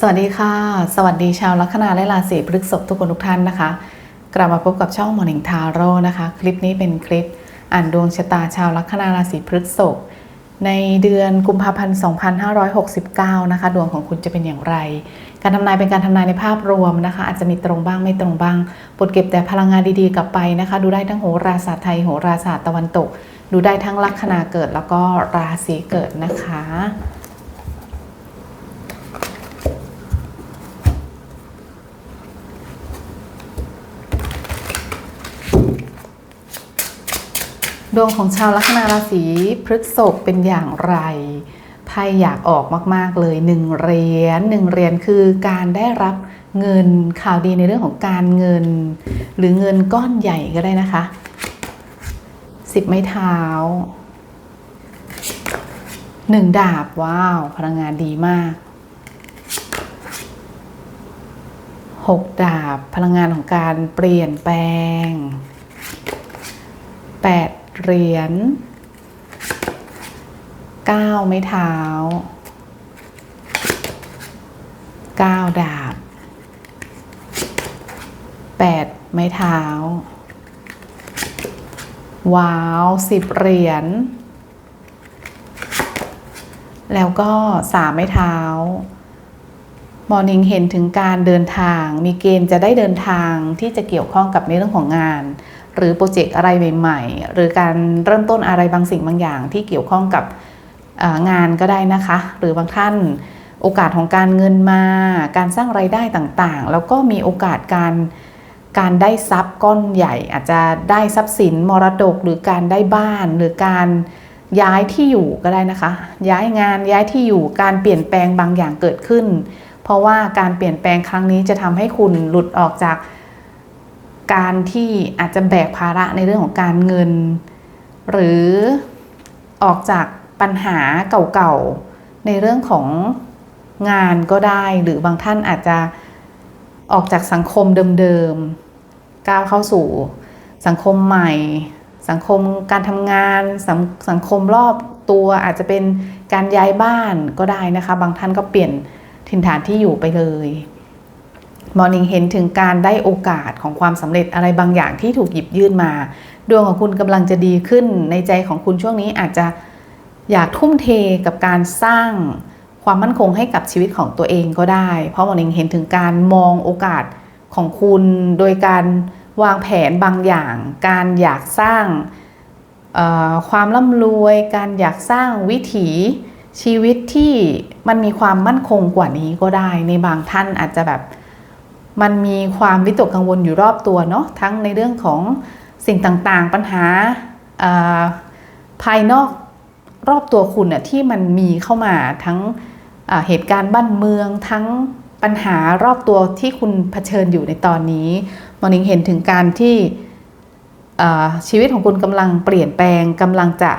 สวัสดีค่ะ สวัสดีชาวลัคนาและราศีพฤษภทุกคนทุกท่านนะคะ กลับมาพบกับช่อง Morning Tarot นะคะ คลิปนี้เป็นคลิปอ่านดวงชะตาชาวลัคนาราศีพฤษภในเดือนกุมภาพันธ์2569 นะคะ ดวงของคุณจะเป็นอย่างไร การทำนายเป็นการทำนายในภาพรวมนะคะ อาจจะมีตรงบ้างไม่ตรงบ้างปดเก็บแต่พลังงานดีๆกลับไปนะคะ ดูได้ทั้งโหราศาสตร์ไทยโหราศาสตร์ตะวันตก ดูได้ทั้งลัคนาเกิดแล้วก็ราศีเกิดนะคะ ดวงของชาวลัคนาราศีพฤษภเป็นอย่างไรไพ่อยากออกมาก ๆ เลยหนึ่งเหรียญหนึ่งเหรียญคือการได้รับเงินข่าวดีในเรื่องของการเงิน หรือเงินก้อนใหญ่ก็ได้นะคะสิบไม้เท้าหนึ่งดาบว้าว พลังงานดีมากหกดาบ พลังงานของการเปลี่ยนแปลงแปด เหรียญเก้าไม้เท้าเก้าดาบแปดไม้เท้า ว้าวสิบเหรียญ แล้วก็สามไม้เท้ามอร์นิงเห็นถึงการเดินทาง มีเกณฑ์จะได้เดินทางที่จะเกี่ยวข้องกับในเรื่องของงาน หรือโปรเจกต์อะไรใหม่ๆ หรือการเริ่มต้นอะไรบางสิ่งบางอย่างที่เกี่ยวข้องกับงานก็ได้นะคะ หรือบางท่านโอกาสของการเงินมา การสร้างไรายได้ต่างๆ แล้วก็มีโอกาสการการได้ทรัพย์ก้อนใหญ่ อาจจะได้ทรัพย์สินมรดกหรือการได้บ้านหรือการย้ายที่อยู่ก็ได้นะคะ ย้ายงานย้ายที่อยู่การเปลี่ยนแปลงบางอย่างเกิดขึ้น เพราะว่าการเปลี่ยนแปลงครั้งนี้จะทำให้คุณหลุดออกจาก การที่อาจจะแบกภาระในเรื่องของการเงิน หรือออกจากปัญหาเก่าๆ ในเรื่องของงานก็ได้ หรือบางท่านอาจจะออกจากสังคมเดิมๆก้าวเข้าสู่สังคมใหม่ สังคมการทำงานสงสังคมรอบตัวอาจจะเป็นการย้ายบ้านก็ได้นะคะ บางท่านก็เปลี่ยนถิ่นฐานที่อยู่ไปเลย มอร์นิ่งเห็นถึงการได้โอกาสของความสำเร็จอะไรบางอย่างที่ถูกหยิบยื่นมา ดวงของคุณกำลังจะดีขึ้น ในใจของคุณช่วงนี้อาจจะอยากทุ่มเทกับการสร้างความมั่นคงให้กับชีวิตของตัวเองก็ได้ เพราะมอร์นิ่งเห็นถึงการมองโอกาสของคุณโดยการวางแผนบางอย่าง การอยากสร้างความร่ำรวย การอยากสร้างวิถีชีวิตที่มันมีความมั่นคงกว่านี้ก็ได้ ในบางท่านอาจจะแบบ มันมีความวิตกกังวลอยู่รอบตัวเนาะทั้งในเรื่องของสิ่งต่างๆ ปัญหาภายนอกรอบตัวคุณน่ะที่มันมีเข้ามาทั้งเหตุการณ์บ้านเมืองทั้งปัญหารอบตัวที่คุณเผชิญอยู่ในตอนนี้มอนิงเห็นถึงการที่ชีวิตของคุณกำลังเปลี่ยนแปลงกำลังจะ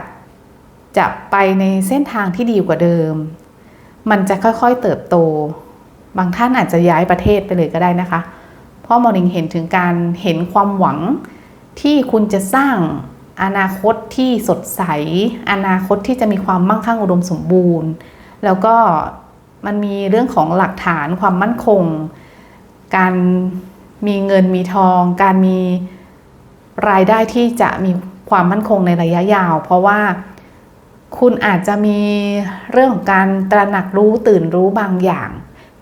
จะไปในเส้นทางที่ดีกว่าเดิม มันจะค่อยๆเติบโต บางท่านอาจจะย้ายประเทศไปเลยก็ได้นะคะ เพราะมอนิงเห็นถึงการเห็นความหวังที่คุณจะสร้างอนาคตที่สดใส อนาคตที่จะมีความมั่งคั่งอุดมสมบูรณ์ แล้วก็มันมีเรื่องของหลักฐานความมั่นคง การมีเงินมีทอง การมีรายได้ที่จะมีความมั่นคงในระยะยาว เพราะว่าคุณอาจจะมีเรื่องของการตระหนักรู้ตื่นรู้บางอย่าง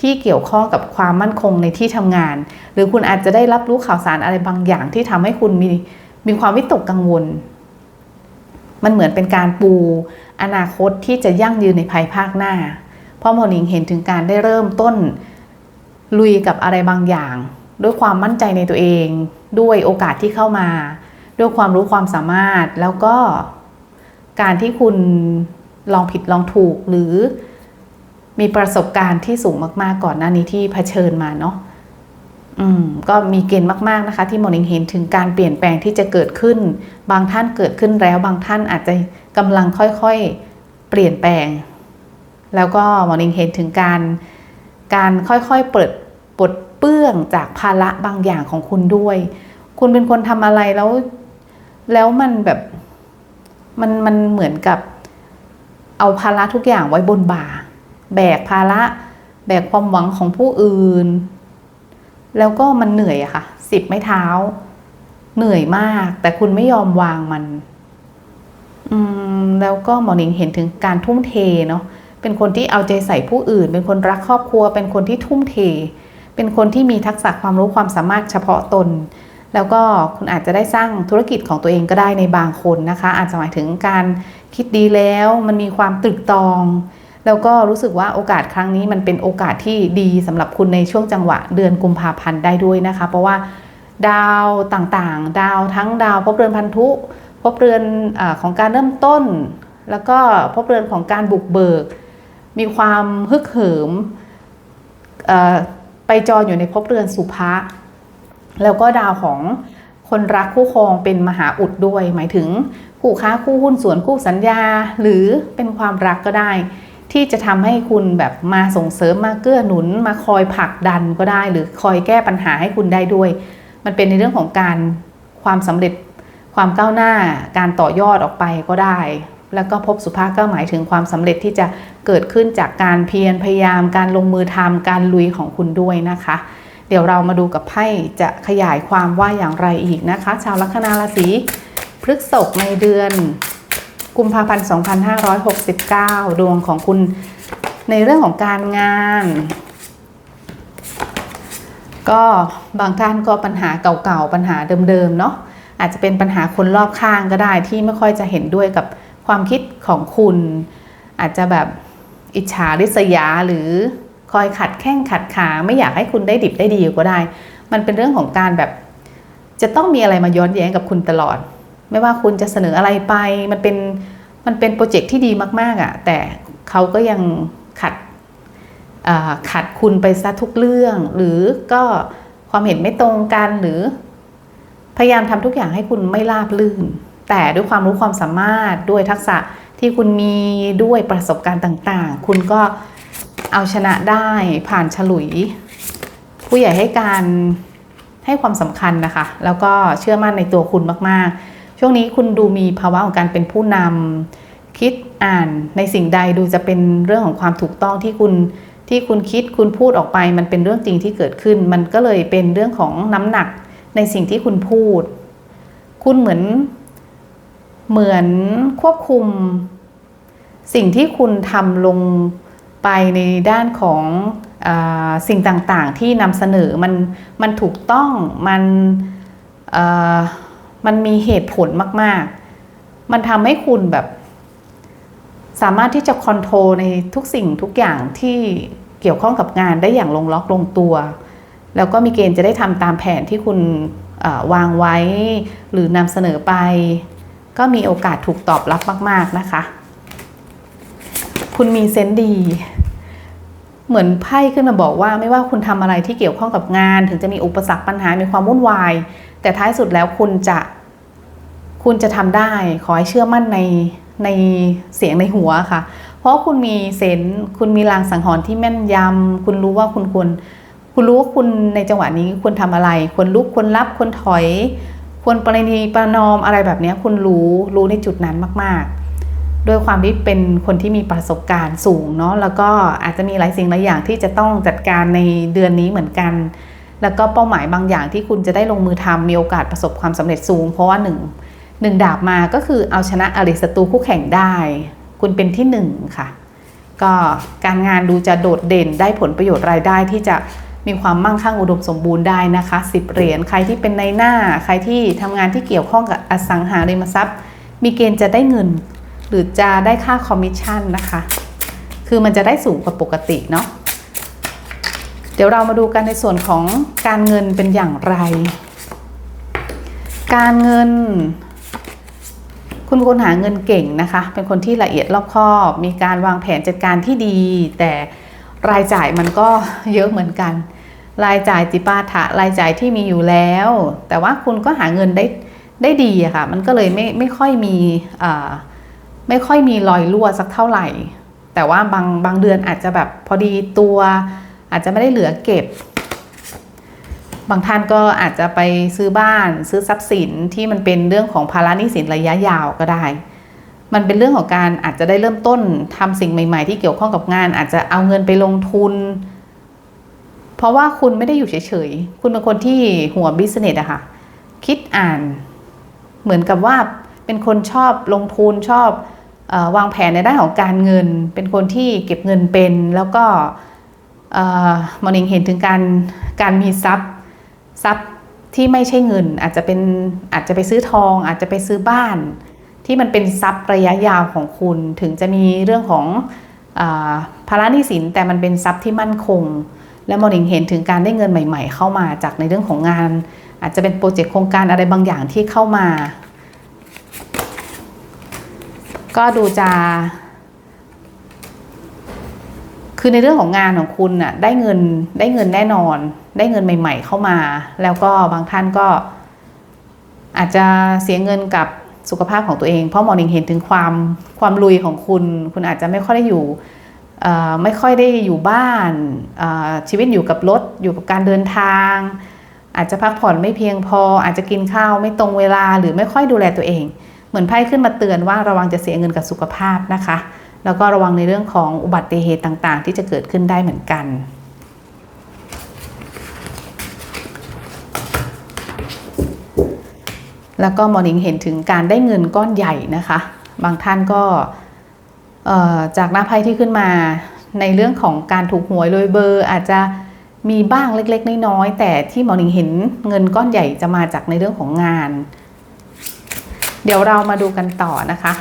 ที่เกี่ยวข้องกับความมั่นคงในที่ทำงาน หรือคุณอาจจะได้รับรู้ข่าวสารอะไรบางอย่างที่ทำให้คุณมีมีความวิตกกังวล มันเหมือนเป็นการปู อนาคตที่จะยั่งยืนในภายภาคหน้า เพราะโมนิงเห็นถึงการได้เริ่มต้น ลุยกับอะไรบางอย่าง ด้วยความมั่นใจในตัวเอง ด้วยโอกาสที่เข้ามา ด้วยความรู้ความสามารถแล้วก็ การที่คุณลองผิดลองถูกหรือ มีประสบการณ์ที่สูงมากๆก่อนหน้านี้ที่เผชิญมาเนาะอืมก็มีเกณฑ์มากๆนะคะ ที่มอนิงเห็นถึงการเปลี่ยนแปลงที่จะเกิดขึ้น บางท่านเกิดขึ้นแล้วบางท่านอาจจะกำลังค่อยๆเปลี่ยนแปลง แล้วก็มอนิงเห็นถึงการการค่อยๆเปิดปลดเปื้องจากภาระบางอย่างของคุณด้วย คุณเป็นคนทำอะไรแล้ว แล้วมันแบบมันมันเหมือนกับ เอาภาระทุกอย่างไว้บนบ่า แบกภาระ แบกความหวังของผู้อื่น แล้วก็มันเหนื่อยอะค่ะ สิบไม้เท้า เหนื่อยมาก แต่คุณไม่ยอมวางมัน อืม แล้วก็หมอหนิงเห็นถึงการทุ่มเทเนาะ เป็นคนที่เอาใจใส่ผู้อื่น เป็นคนรักครอบครัว เป็นคนที่ทุ่มเท เป็นคนที่มีทักษะความรู้ความสามารถเฉพาะตนแล้วก็คุณอาจจะได้สร้างธุรกิจของตัวเองก็ได้ในบางคนนะคะ อาจจะหมายถึงการคิดดีแล้วมันมีความตรึกตอง แล้วก็รู้สึกว่าโอกาสครั้งนี้มันเป็นโอกาสที่ดีสำหรับคุณในช่วงจังหวะเดือนกุมภาพันธ์ได้ด้วยนะคะ เพราะว่าดาวต่างๆ ดาวทั้งดาวพบเรือนพันธุพบเรือนอของการเริ่มต้น แล้วก็พบเรือนของการบุกเบิก มีความฮึกเหิมไปจรอยู่ในภพเรือนสุภะแล้วก็ดาวของคนรักคู่ครองเป็นมหาอุดด้วย หมายถึงคู่ค้าคู่หุ้นส่วนคู่สัญญา หรือเป็นความรักก็ได้ ที่จะทำให้คุณแบบมาส่งเสริมมาเกื้อหนุน มาคอยผลักดันก็ได้ หรือคอยแก้ปัญหาให้คุณได้ด้วย มันเป็นในเรื่องของการความสำเร็จความก้าวหน้าการต่อยอดออกไปก็ได้ แล้วก็พบสุภาพก็หมายถึงความสำเร็จที่จะเกิดขึ้นจากการเพียรพยายาม การลงมือทำการลุยของคุณด้วยนะคะ เดี๋ยวเรามาดูกับไพ่จะขยายความว่าอย่างไรอีกนะคะ ชาวลัคนาราศีพฤษภในเดือน กุมภาพันธ์ 2569 ดวงของคุณในเรื่องของการงาน ก็บางท่านก็ปัญหาเก่าๆ ปัญหาเดิมๆ เนาะอาจจะเป็นปัญหาคนรอบข้างก็ได้ที่ไม่ค่อยจะเห็นด้วยกับความคิดของคุณ อาจจะแบบอิจฉาริษยาหรือคอยขัดแข้งขัดขาไม่อยากให้คุณได้ดิบได้ดีก็ได้ มันเป็นเรื่องของการแบบจะต้องมีอะไรมาย้อนแย้งกับคุณตลอด ไม่ว่าคุณจะเสนออะไรไป มันเป็นมันเป็นโปรเจกต์ที่ดีมาก ๆอะ่ะ แต่เขาก็ยังขัดอ่าขัดคุณไปซะทุกเรื่อง หรือก็ความเห็นไม่ตรงกันหรือ พยายามทำทุกอย่างให้คุณไม่ราบลื่น แต่ด้วยความรู้ความสามารถด้วยทักษะที่คุณมีด้วยประสบการณ์ต่างๆ คุณก็เอาชนะได้ผ่านฉลุย ผู้ใหญ่ให้การให้ความสำคัญนะคะ แล้วก็เชื่อมั่นในตัวคุณมากๆ ช่วงนี้คุณดูมีภาวะของการเป็นผู้นำคิดอ่านในสิ่งใดดูจะเป็นเรื่องของความถูกต้องที่คุณที่คุณคิดคุณพูดออกไป มันเป็นเรื่องจริงที่เกิดขึ้น มันก็เลยเป็นเรื่องของน้ำหนักในสิ่งที่คุณพูด คุณเหมือนเหมือนควบคุม สิ่งที่คุณทำลงไปในด้านของอสิ่งต่างๆ ที่นำเสนอมันมันถูกต้องมันอ มันมีเหตุผลมาก ๆ มันทำให้คุณแบบ สามารถที่จะคอนโทรลในทุกสิ่งทุกอย่างที่เกี่ยวข้องกับงานได้อย่างลงล็อกลงตัว แล้วก็มีเกณฑ์จะได้ทำตามแผนที่คุณวางไว้ หรือนำเสนอไป ก็มีโอกาสถูกตอบรับมาก ๆ นะคะ คุณมีเซนส์ดี เหมือนไพ่ขึ้นมาบอกว่าไม่ว่าคุณทำอะไรที่เกี่ยวข้องกับงาน ถึงจะมีอุปสรรคปัญหา มีความวุ่นวาย แต่ท้ายสุดแล้วคุณจะคุณจะทำได้ ขอให้เชื่อมั่นในในเสียงในหัวค่ะ เพราะคุณมีเซนส์คุณมีลางสังหรณ์ที่แม่นยำคุณรู้ว่าคุณควรคุณรู้ว่าคุณในจังหวะนี้ควรทำอะไร ควรลุกควรรับควรถอย ควรประนีประนอมอะไรแบบนี้คุณรู้รู้ในจุดนั้นมาก ๆ ด้วยความที่เป็นคนที่มีประสบการณ์สูงเนาะแล้วก็อาจจะมีหลายสิ่งหลายอย่างที่จะต้องจัดการในเดือนนี้เหมือนกัน แล้วก็เป้าหมายบางอย่างที่คุณจะได้ลงมือทำมีโอกาสประสบความสำเร็จสูง เพราะว่าหนึ่งหนึ่งดาบมาก็คือเอาชนะอริศัตรูคู่แข่งได้ คุณเป็นที่หนึ่งค่ะ ก็การงานดูจะโดดเด่นได้ผลประโยชน์รายได้ที่จะมีความมั่งคั่งอุดมสมบูรณ์ได้นะคะสิบเหรียญใครที่เป็นในหน้า ใครที่ทำงานที่เกี่ยวข้องกับอสังหาริมทรัพย์ มีเกณฑ์จะได้เงิน หรือจะได้ค่าคอมมิชชั่นนะคะ คือมันจะได้สูงกว่าปกติเนาะ เดี๋ยวเรามาดูกันในส่วนของการเงินเป็นอย่างไร การเงิน คุณคนหาเงินเก่งนะคะ เป็นคนที่ละเอียดรอบคอบ มีการวางแผนจัดการที่ดี แต่รายจ่ายมันก็เยอะเหมือนกัน รายจ่ายจิปาถะรายจ่ายที่มีอยู่แล้ว แต่ว่าคุณก็หาเงินได้ได้ดีอะค่ะ มันก็เลยไม่ไม่ค่อยมีไม่ค่อยมีรอยรั่วสักเท่าไหร่ แต่ว่าบางบางเดือนอาจจะแบบพอดีตัว อาจจะไม่ได้เหลือเก็บบางท่านก็อาจจะไปซื้อบ้านซื้อทรัพย์สินที่มันเป็นเรื่องของภาระหนี้สินระยะยาวก็ได้ มันเป็นเรื่องของการอาจจะได้เริ่มต้นทำสิ่งใหม่ ๆ ที่เกี่ยวข้องกับงาน อาจจะเอาเงินไปลงทุน เพราะว่าคุณไม่ได้อยู่เฉยๆ คุณเป็นคนที่หัวบิสเนสอะค่ะ คิดอ่าน เหมือนกับว่าเป็นคนชอบลงทุนชอบอวางแผนในด้านของการเงิน เป็นคนที่เก็บเงินเป็นแล้วก็เมอนิงเห็นถึงการการมีทรัพย์ทรัพย์ที่ไม่ใช่เงิน อาจจะเป็นอาจจะไปซื้อทอง อาจจะไปซื้อบ้าน ที่มันเป็นทรัพย์ระยะยาวของคุณ ถึงจะมีเรื่องของอภาระหนี้สินแต่มันเป็นทรัพย์ที่มั่นคง และมอนิงเห็นถึงการได้เงินใหม่ ๆ เข้ามาจากในเรื่องของงาน อาจจะเป็นโปรเจกต์โครงการอะไรบางอย่างที่เข้ามา ก็ดูจะ คือในเรื่องของงานของคุณน่ะได้เงินได้เงินแน่นอน ได้เงินใหม่ ๆ เข้ามา แล้วก็บางท่านก็ อาจจะเสียเงินกับสุขภาพของตัวเอง เพราะมอนิงเห็นถึงความความลุยของคุณ คุณอาจจะไม่ค่อยได้อยู่ไม่ค่อยได้อยู่บ้านชีวิตอยู่กับรถอยู่กับการเดินทาง อาจจะพักผ่อนไม่เพียงพอ อาจจะกินข้าวไม่ตรงเวลาหรือไม่ค่อยดูแลตัวเอง เหมือนไพ่ขึ้นมาเตือนว่าระวังจะเสียเงินกับสุขภาพนะคะ แล้วก็ระวังในเรื่องของอุบัติเหตุต่างๆ ที่จะเกิดขึ้นได้เหมือนกันแล้วก็มอร์นิงเห็นถึงการได้เงินก้อนใหญ่นะคะ บางท่านก็จากหน้าไพ่ที่ขึ้นมาในเรื่องของการถูกหวยโดยเบอร์ อาจจะมีบ้างเล็กๆ น้อยๆแต่ที่มอร์นิงเห็นเงินก้อนใหญ่จะมาจากในเรื่องของงาน เดี๋ยวเรามาดูกันต่อนะคะ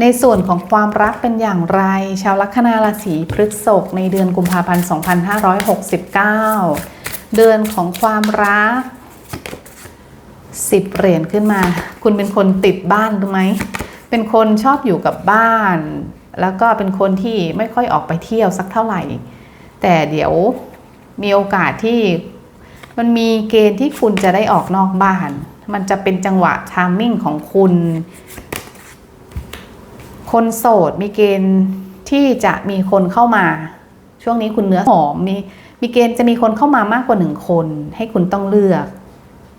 ในส่วนของความรักเป็นอย่างไร ชาวลัคนาราศีพฤษภในเดือนกุมภาพันธ์ 2569 เดือนของความรักสิบเหรียญขึ้นมา คุณเป็นคนติดบ้านรือไหม เป็นคนชอบอยู่กับบ้าน แล้วก็เป็นคนที่ไม่ค่อยออกไปเที่ยวสักเท่าไหร่ แต่เดี๋ยวมีโอกาสที่มันมีเกณฑ์ที่คุณจะได้ออกนอกบ้าน มันจะเป็นจังหวะทามมิ่งของคุณ คนโสดมีเกณฑ์ที่จะมีคนเข้ามา ช่วงนี้คุณเนื้อหอมมีมีเกณฑ์จะมีคนเข้ามามากกว่าหนึ่งคน ให้คุณต้องเลือก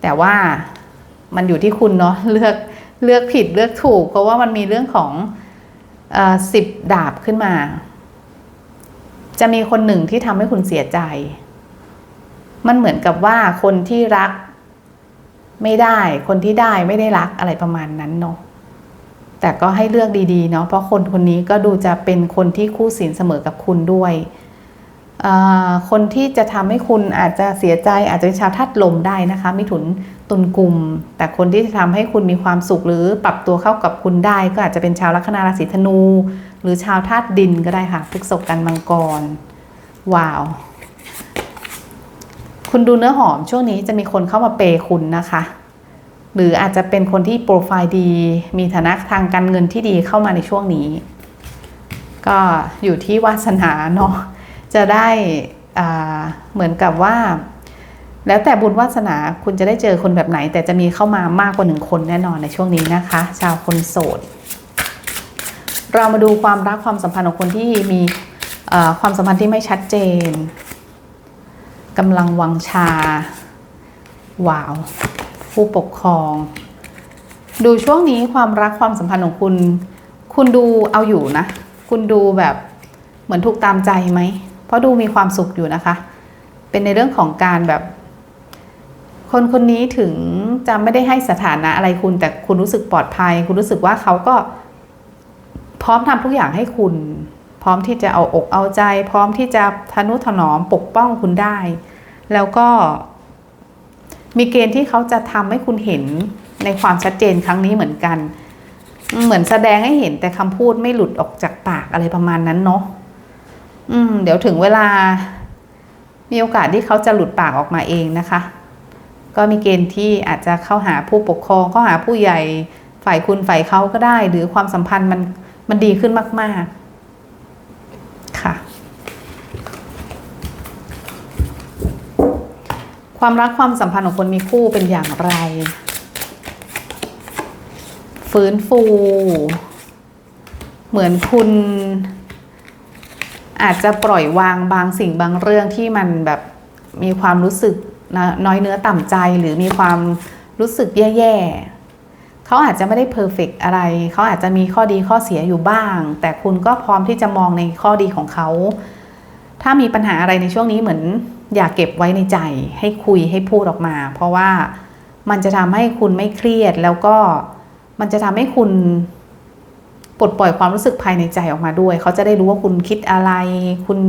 แต่ว่ามันอยู่ที่คุณเนาะเลือกเลือกผิดเลือกถูก เพราะว่ามันมีเรื่องของสิบดาบขึ้นมา จะมีคนหนึ่งที่ทำให้คุณเสียใจ มันเหมือนกับว่าคนที่รักไม่ได้ คนที่ได้ไม่ได้รักอะไรประมาณนั้นเนาะ แต่ก็ให้เลือกดีๆเนาะเพราะคนคนนี้ก็ดูจะเป็นคนที่คู่ศีลเสมอกับคุณด้วยคนที่จะทำให้คุณอาจจะเสียใจอาจจะเป็นชาวธาตุลมได้นะคะมิถุนตุลกุมแต่คนที่จะทำให้คุณมีความสุขหรือปรับตัวเข้ากับคุณได้ ก็อาจจะเป็นชาวลัคนาราศีธนู หรือชาวธาตุดินก็ได้ค่ะพฤษภกันมังกร ว้าว คุณดูเนื้อหอมช่วงนี้จะมีคนเข้ามาเปย์คุณนะคะ หรืออาจจะเป็นคนที่โปรไฟล์ดี มีฐานะทางการเงินที่ดีเข้ามาในช่วงนี้ ก็อยู่ที่วาสนาเนาะจะได้เหมือนกับว่า แล้วแต่บุญวาสนาคุณจะได้เจอคนแบบไหน แต่จะมีเข้ามามากกว่าหนึ่งคนแน่นอนในช่วงนี้นะคะ ชาวคนโสด เรามาดูความรักความสัมพันธ์ของคนที่มีความสัมพันธ์ที่ไม่ชัดเจนกำลังวังชา ว้าว ผู้ปกครอง ดูช่วงนี้ความรักความสัมพันธ์ของคุณ คุณดูเอาอยู่นะ คุณดูแบบเหมือนถูกตามใจไหม เพราะดูมีความสุขอยู่นะคะ เป็นในเรื่องของการแบบ คนคนนี้ถึงจะไม่ได้ให้สถานะอะไรคุณ แต่คุณรู้สึกปลอดภัย คุณรู้สึกว่าเขาก็ พร้อมทำทุกอย่างให้คุณ พร้อมที่จะเอาอกเอาใจ พร้อมที่จะทนุถนอมปกป้องคุณได้ แล้วก็ มีเกณฑ์ที่เขาจะทำให้คุณเห็นในความชัดเจนครั้งนี้เหมือนกัน เหมือนแสดงให้เห็นแต่คำพูดไม่หลุดออกจากปากอะไรประมาณนั้นเนาะอืม เดี๋ยวถึงเวลา มีโอกาสที่เขาจะหลุดปากออกมาเองนะคะ ก็มีเกณฑ์ที่อาจจะเข้าหาผู้ปกครอง เข้าหาผู้ใหญ่ฝ่ายคุณฝ่ายเขาก็ได้ หรือความสัมพันธ์มันมันดีขึ้นมาก ๆ ค่ะ ความรักความสัมพันธ์ของคนมีคู่เป็นอย่างไร ฟื้นฟู เหมือนคุณอาจจะปล่อยวางบางสิ่งบางเรื่องที่มันแบบมีความรู้สึกน้อยเนื้อต่ำใจหรือมีความรู้สึกแย่ๆเขาอาจจะไม่ได้เพอร์เฟกอะไร เขาอาจจะมีข้อดีข้อเสียอยู่บ้าง แต่คุณก็พร้อมที่จะมองในข้อดีของเขา ถ้ามีปัญหาอะไรในช่วงนี้เหมือนอย่าเก็บไว้ในใจ ให้คุยให้พูดออกมา เพราะว่ามันจะทำให้คุณไม่เครียดแล้วก็มันจะทำให้คุณปลดปล่อยความรู้สึกภายในใจออกมาด้วย เขาจะได้รู้ว่าคุณคิดอะไร คุณ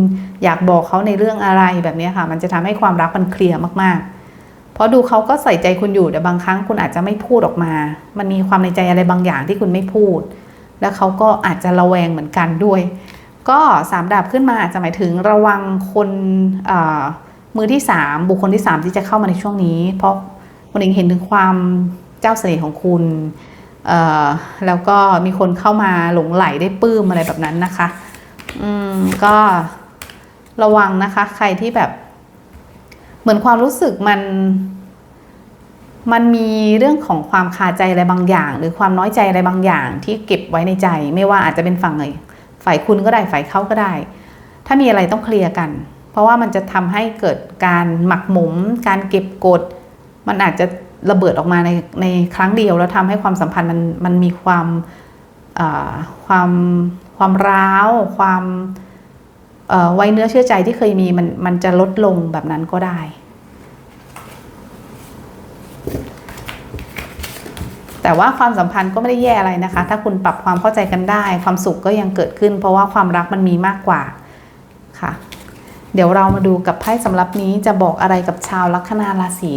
อยากบอกเขาในเรื่องอะไรแบบนี้ค่ะ มันจะทำให้ความรักมันเคลียร์มากๆ เพราะดูเขาก็ใส่ใจคุณอยู่แต่บางครั้งคุณอาจจะไม่พูดออกมา มันมีความในใจอะไรบางอย่างที่คุณไม่พูด แล้วเขาก็อาจจะระแวงเหมือนกันด้วย ก็สามดาบขึ้นมาอาจจะหมายถึงระวังคนมือที่สามบุคคลที่สามที่จะเข้ามาในช่วงนี้ เพราะคนเองเห็นถึงความเจ้าเสน่ห์ของคุณแล้วก็มีคนเข้ามาหลงไหลได้ปื้มอะไรแบบนั้นนะคะอืมก็ระวังนะคะ ใครที่แบบ เหมือนความรู้สึกมัน มันมีเรื่องของความคาใจอะไรบางอย่าง หรือความน้อยใจอะไรบางอย่างที่เก็บไว้ในใจ ไม่ว่าอาจจะเป็นฝั่งไหน ฝ่ายคุณก็ได้ฝ่ายเขาก็ได้ ถ้ามีอะไรต้องเคลียร์กัน เพราะว่ามันจะทำให้เกิดการหมักหมม การเก็บกด มันอาจจะระเบิดออกมาในในครั้งเดียว แล้วทำให้ความสัมพันธ์มันมันมีความความความร้าว ความไว้เนื้อเชื่อใจที่เคยมีมันมันจะลดลงแบบนั้นก็ได้ แต่ว่าความสัมพันธ์ก็ไม่ได้แย่อะไรนะคะ ถ้าคุณปรับความเข้าใจกันได้ ความสุขก็ยังเกิดขึ้น เพราะว่าความรักมันมีมากกว่าค่ะ เดี๋ยวเรามาดูกับไพ่สำหรับนี้จะบอกอะไรกับชาวลัคนาราศี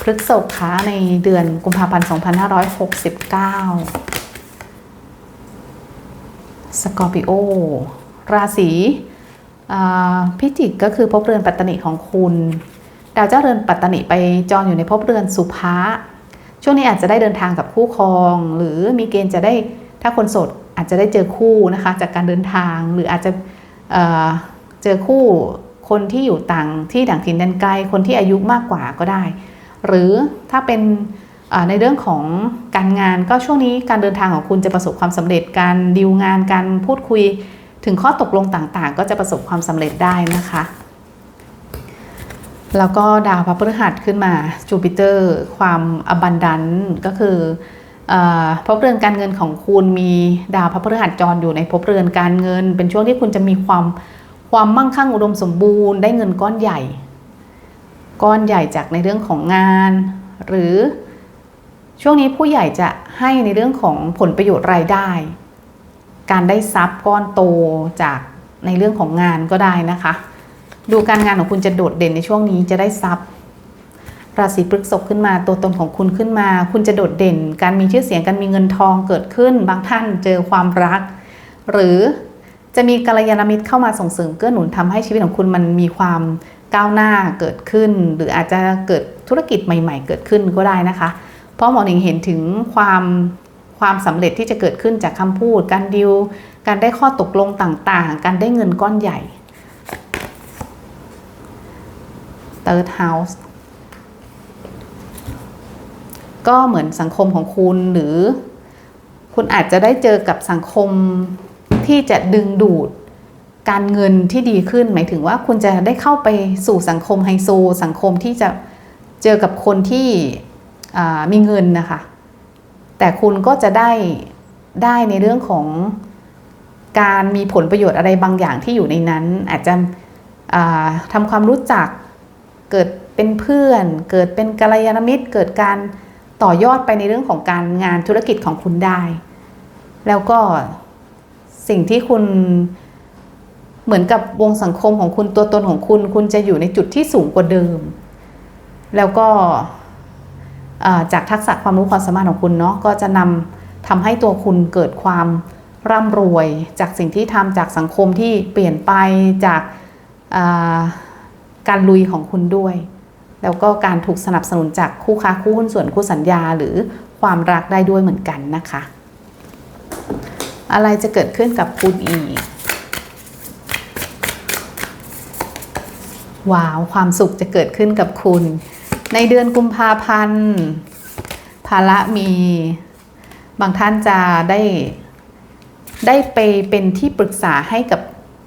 พฤษภคะในเดือนกุมภาพันธ์ 2569 สกอร์ปิโอ ราศีพิจิกก็คือภพเรือนปัตตนิของคุณ ดาวเจ้าเรือนปัตตนิไปจรอยู่ในภพเรือนสุภา ช่วงนี้อาจจะได้เดินทางกับคู่ครอง หรือมีเกณฑ์จะได้ถ้าคนโสดอาจจะได้เจอคู่นะคะจากการเดินทาง หรืออาจจะเเจอคู่คนที่อยู่ต่างที่ต่างถิ่นแดนไกลคนที่อายุมากกว่าก็ได้ หรือถ้าเป็นในเรื่องของการงานก็ช่วงนี้การเดินทางของคุณจะประสบความสำเร็จการดีลงานการพูดคุยถึงข้อตกลงต่างๆ ก็จะประสบความสำเร็จได้นะคะ แล้วก็ดาวพระพฤหัสขึ้นมาจูปิเตอร์ ความอบันดันก็คือพบเรือนการเงินของคุณมีดาวพระพฤหัสจรอยู่ในพบเรือนการเงิน เป็นช่วงที่คุณจะมีความความมั่งคั่งอุดมสมบูรณ์ ได้เงินก้อนใหญ่ ก้อนใหญ่จากในเรื่องของงาน หรือช่วงนี้ผู้ใหญ่จะให้ในเรื่องของผลประโยชน์รายได้ การได้ทรัพย์ก้อนโตจากในเรื่องของงานก็ได้นะคะ ดูการงานของคุณจะโดดเด่นในช่วงนี้จะได้ทรัพย์ราศีพฤษภขึ้นมาตัวตนของคุณขึ้นมา คุณจะโดดเด่น การมีชื่อเสียงการมีเงินทองเกิดขึ้น บางท่านเจอความรัก หรือจะมีกัลยาณมิตรเข้ามาส่งเสริมเกื้อหนุนทำให้ชีวิตของคุณมันมีความก้าวหน้าเกิดขึ้น หรืออาจจะเกิดธุรกิจใหม่ ๆ เกิดขึ้นก็ได้นะคะ เพราะหมอหนิงเห็นถึงความความสำเร็จที่จะเกิดขึ้นจากคำพูด การดิวการได้ข้อตกลงต่างๆ การได้เงินก้อนใหญ่ Third House ก็เหมือนสังคมของคุณหรือ คุณอาจจะได้เจอกับสังคมที่จะดึงดูดการเงินที่ดีขึ้น หมายถึงว่าคุณจะได้เข้าไปสู่สังคมไฮโซ สังคมที่จะเจอกับคนที่มีเงินนะคะ แต่คุณก็จะได้ได้ในเรื่องของการมีผลประโยชน์อะไรบางอย่างที่อยู่ในนั้น อาจจะทำความรู้จัก เกิดเป็นเพื่อน เกิดเป็นกัลยาณมิตร เกิดการต่อยอดไปในเรื่องของการงานธุรกิจของคุณได้ แล้วก็สิ่งที่คุณเหมือนกับวงสังคมของคุณตัวตนของคุณ คุณจะอยู่ในจุดที่สูงกว่าเดิม แล้วก็จากทักษะความรู้ความสามารถของคุณเนาะก็จะนำทำให้ตัวคุณเกิดความร่ำรวย จากสิ่งที่ทำจากสังคมที่เปลี่ยนไปจาก การลุยของคุณด้วย แล้วก็การถูกสนับสนุนจากคู่ค้าคู่หุ้นส่วนคู่สัญญาหรือความรักได้ด้วยเหมือนกันนะคะ อะไรจะเกิดขึ้นกับคุณอีก ว้าว ความสุขจะเกิดขึ้นกับคุณ ในเดือนกุมภาพันธ์ภาระมี บางท่านจะได้ได้ไปเป็นที่ปรึกษาให้กับ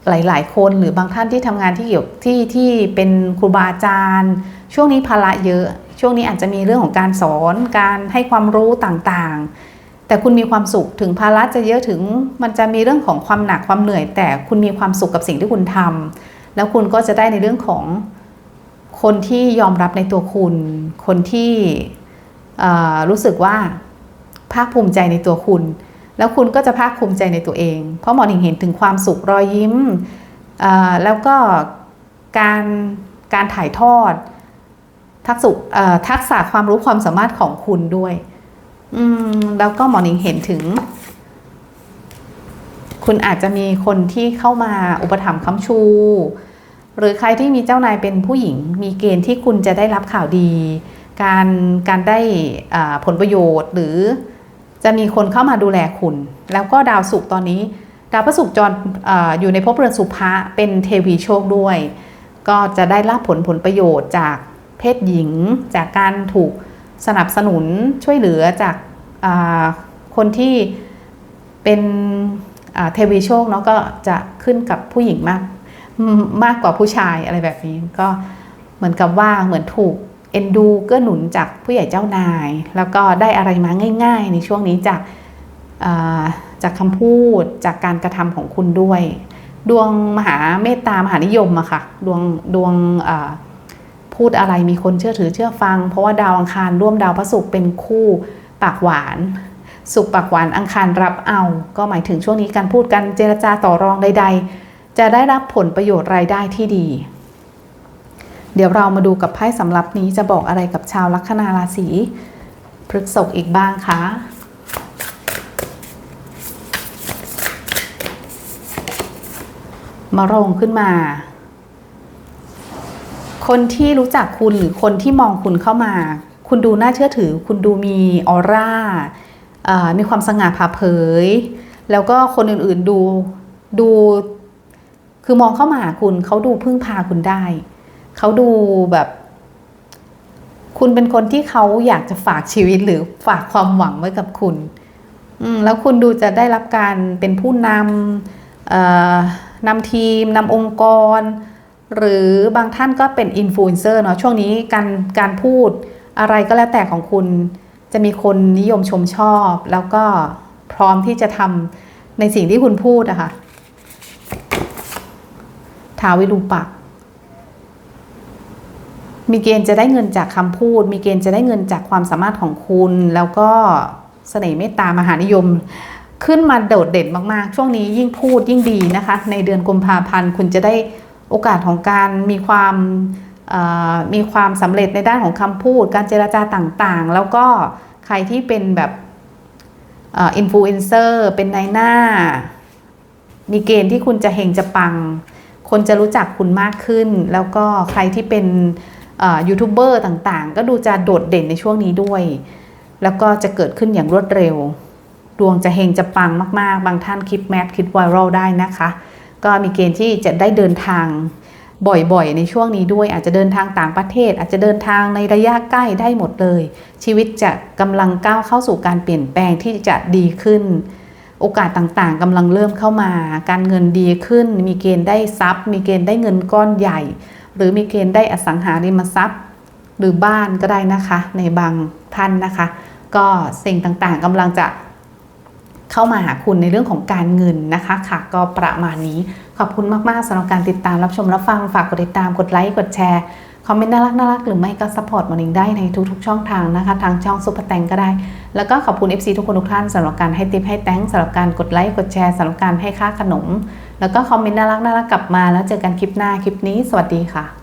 หลาย ๆ คนหรือบางท่านที่ทำงานที่เกี่ยวที่ที่เป็นครูบาอาจารย์ ช่วงนี้ภาระเยอะ ช่วงนี้อาจจะมีเรื่องของการสอนการให้ความรู้ต่างๆ แต่คุณมีความสุขถึงภาระจะเยอะถึง มันจะมีเรื่องของความหนักความเหนื่อย แต่คุณมีความสุขกับสิ่งที่คุณทำแล้วคุณก็จะได้ในเรื่องของคนที่ยอมรับในตัวคุณ คนที่รู้สึกว่าภาคภูมิใจในตัวคุณ แล้วคุณก็จะภาคภูมิใจในตัวเอง เพราะหมอหนิงเห็นถึงความสุขรอยยิ้ม แล้วก็การการถ่ายทอด ทักษะทักษะความรู้ความสามารถของคุณด้วย แล้วก็หมอหนิงเห็นถึง คุณอาจจะมีคนที่เข้ามาอุปถัมภ์ค้ำชู หรือใครที่มีเจ้านายเป็นผู้หญิง มีเกณฑ์ที่คุณจะได้รับข่าวดี การการได้ผลประโยชน์หรือ จะมีคนเข้ามาดูแลคุณ แล้วก็ดาวศุกร์ตอนนี้ ดาวพระศุกร์จรออยู่ในภพเรือนสุภะเป็นเทวีโชคด้วย ก็จะได้รับผลผลประโยชน์จากเพศหญิง จากการถูกสนับสนุนช่วยเหลือจากาคนที่เป็นเทวีโชคเนาะก็จะขึ้นกับผู้หญิงมากมากกว่าผู้ชายอะไรแบบนี้ ก็เหมือนกับว่าเหมือนถูก เอ็นดูเกื้อหนุนจากผู้ใหญ่เจ้านาย แล้วก็ได้อะไรมาง่าย ๆ ในช่วงนี้จากาจากคำพูดจากการกระทำของคุณด้วย ดวงมหาเมตตามหานิยมอะค่ะดวงดวงพูดอะไรมีคนเชื่อถือเชื่อฟัง เพราะว่าดาวอังคารร่วมดาวพระศุกร์เป็นคู่ปากหวานสุขปากหวานอังคารรับเอา ก็หมายถึงช่วงนี้การพูดกันเจรจาต่อรองใด ๆ จะได้รับผลประโยชน์รายได้ที่ดี เดี๋ยวเรามาดูกับไพ่สำหรับนี้จะบอกอะไรกับชาวลัคนาราศีพฤษภอีกบ้างคะมารงขึ้นมา คนที่รู้จักคุณหรือคนที่มองคุณเข้ามา คุณดูน่าเชื่อถือ คุณดูมีออร่า มีความสง่าผ่าเผย แล้วก็คนอื่นๆดูดู คือมองเข้ามาคุณเขาดูพึ่งพาคุณได้ เขาดูแบบ คุณเป็นคนที่เขาอยากจะฝากชีวิตหรือฝากความหวังไว้กับคุณอืแล้วคุณดูจะได้รับการเป็นผู้นำนำทีมนำองค์กร หรือบางท่านก็เป็นอินฟลูเอนเซอร์เนาะช่วงนี้การการพูดอะไรก็แล้วแต่ของคุณจะมีคนนิยมชมชอบ แล้วก็พร้อมที่จะทำในสิ่งที่คุณพูดอะค่ะท้าววิรูปักษ์ มีเกณฑ์จะได้เงินจากคำพูด มีเกณฑ์จะได้เงินจากความสามารถของคุณ แล้วก็เสน่ห์เมตตามหานิยม ขึ้นมาโดดเด่นมากๆ ช่วงนี้ยิ่งพูดยิ่งดีนะคะ ในเดือนกุมภาพันธ์คุณจะได้โอกาสของการมีความมีความสำเร็จในด้านของคำพูด การเจราจาต่างๆ แล้วก็ใครที่เป็นแบบอินฟลูเอนเซอร์เป็นนายหน้า มีเกณฑ์ที่คุณจะเฮงจะปัง คนจะรู้จักคุณมากขึ้น แล้วก็ใครที่เป็น ยูทูบเบอร์ต่างๆ ก็ดูจะโดดเด่นในช่วงนี้ด้วย แล้วก็จะเกิดขึ้นอย่างรวดเร็ว ดวงจะเฮงจะปังมากๆ บางท่านคลิปแมสคลิปไวรัลได้นะคะ ก็มีเกณฑ์ที่จะได้เดินทางบ่อยๆ ในช่วงนี้ด้วยอาจจะเดินทางต่างประเทศ อาจจะเดินทางในระยะใกล้ได้หมดเลย ชีวิตจะกำลังก้าวเข้าสู่การเปลี่ยนแปลงที่จะดีขึ้น โอกาสต่างๆกำลังเริ่มเข้ามา การเงินดีขึ้น มีเกณฑ์ได้ทรัพย์ มีเกณฑ์ได้เงินก้อนใหญ่ หรือมีเกณฑ์ได้อสังหาริมทรัพย์ หรือบ้านก็ได้นะคะ ในบางท่านนะคะ ก็สิ่งต่างๆกำลังจะเข้ามาหาคุณในเรื่องของการเงินนะคะค่ะ ก็ประมาณนี้ขอบคุณมากๆสำหรับการติดตามรับชมรับฟังฝากกดติดตามกดไลค์กดแชร์ คอมเมนต์น่ารักน่ารักหรือไม่ก็ซัพพอร์ตมอนิงได้ในทุกๆช่องทางนะคะ ทางช่องซุปเปอร์แตงก็ได้ แล้วก็ขอบคุณ FC ทุกคนทุกท่านสำหรับการให้ติปให้แตงสำหรับการกดไลค์กดแชร์สำหรับการให้ค่าขนม แล้วก็คอมเมนต์น่ารักน่ารักกลับมาแล้วเจอกันคลิปหน้าคลิปนี้ สวัสดีค่ะ